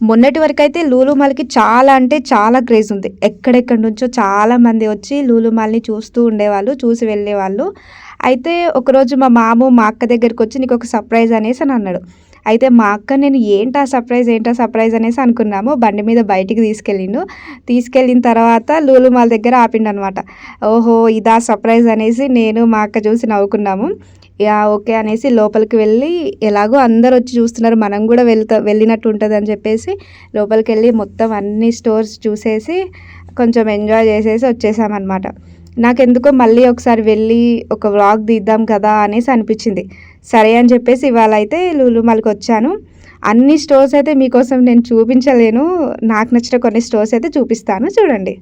మొన్నటి వరకు అయితే లూలుమాల్కి చాలా అంటే చాలా క్రేజ్ ఉంది. ఎక్కడెక్కడి నుంచో చాలా మంది వచ్చి లూలుమాల్ని చూస్తూ ఉండేవాళ్ళు చూసి వెళ్ళేవాళ్ళు. అయితే ఒకరోజు మా మామ మా అక్క దగ్గరికి వచ్చి నీకు ఒక సర్ప్రైజ్ అనేసి అని అన్నాడు. అయితే మా అక్క నేను ఏంటా సర్ప్రైజ్ ఏంటా సర్ప్రైజ్ అనేసి అనుకున్నాము. బండి మీద బయటికి తీసుకెళ్ళిండు. తీసుకెళ్ళిన తర్వాత లూలు మాల్ దగ్గర ఆపిండు అనమాట ఓహో ఇదా సర్ప్రైజ్ అనేసి నేను మా అక్క చూసి నవ్వుకున్నాము. యా ఓకే అనేసి లోపలికి వెళ్ళి ఎలాగో అందరు వచ్చి చూస్తున్నారు. మనం కూడా వెళ్తా వెళ్ళినట్టు ఉంటుంది అని చెప్పేసి లోపలికి వెళ్ళి మొత్తం అన్ని స్టోర్స్ చూసేసి కొంచెం ఎంజాయ్ చేసేసి వచ్చేసామన్నమాట. నాకెందుకో మళ్ళీ ఒకసారి వెళ్ళి ఒక వ్లాగ్ తీద్దాం కదా అనేసి అనిపించింది. సరే అని చెప్పేసి ఇవాళ అయితే లూలు వచ్చాను. అన్ని స్టోర్స్ అయితే మీకోసం నేను చూపించలేను. నాకు నచ్చిన కొన్ని స్టోర్స్ అయితే చూపిస్తాను. చూడండి.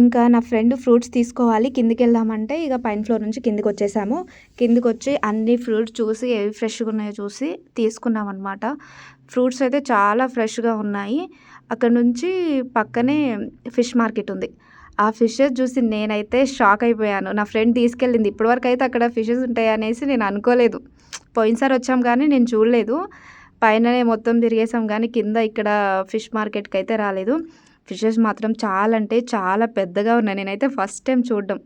ఇంకా నా ఫ్రెండ్ ఫ్రూట్స్ తీసుకోవాలి కిందికి వెళ్దామంటే ఇక పైన ఫ్లోర్ నుంచి కిందికి వచ్చేసాము కిందికి వచ్చి అన్ని ఫ్రూట్స్ చూసి ఏవి ఫ్రెష్గా ఉన్నాయో చూసి తీసుకున్నాం అనమాట ఫ్రూట్స్ అయితే చాలా ఫ్రెష్గా ఉన్నాయి. అక్కడ నుంచి పక్కనే ఫిష్ మార్కెట్ ఉంది. ఆ ఫిషెస్ చూసి నేనైతే షాక్ అయిపోయాను. నా ఫ్రెండ్ తీసుకెళ్ళింది. ఇప్పటివరకు అయితే అక్కడ ఫిషెస్ ఉంటాయి అనేసి నేను అనుకోలేదు. పోయినసారి వచ్చాం కానీ నేను చూడలేదు. పైననే మొత్తం తిరిగేసాం కానీ కింద ఇక్కడ ఫిష్ మార్కెట్కి అయితే రాలేదు. ఫిషెస్ మాత్రం చాలా అంటే చాలా పెద్దగా ఉన్నాయి. నేనైతే ఫస్ట్ టైం చూడడం.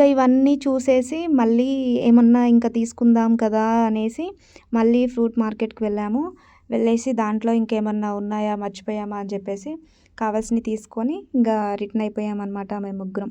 ఇంకా ఇవన్నీ చూసేసి మళ్ళీ ఏమన్నా ఇంకా తీసుకుందాం కదా అనేసి మళ్ళీ ఫ్రూట్ మార్కెట్కి వెళ్ళాము. వెళ్ళేసి దాంట్లో ఇంకేమన్నా ఉన్నాయా మర్చిపోయామా అని చెప్పేసి కావాల్సినవి తీసుకొని ఇంకా రిటర్న్ అయిపోయామన్నమాట మేము ముగ్గురం.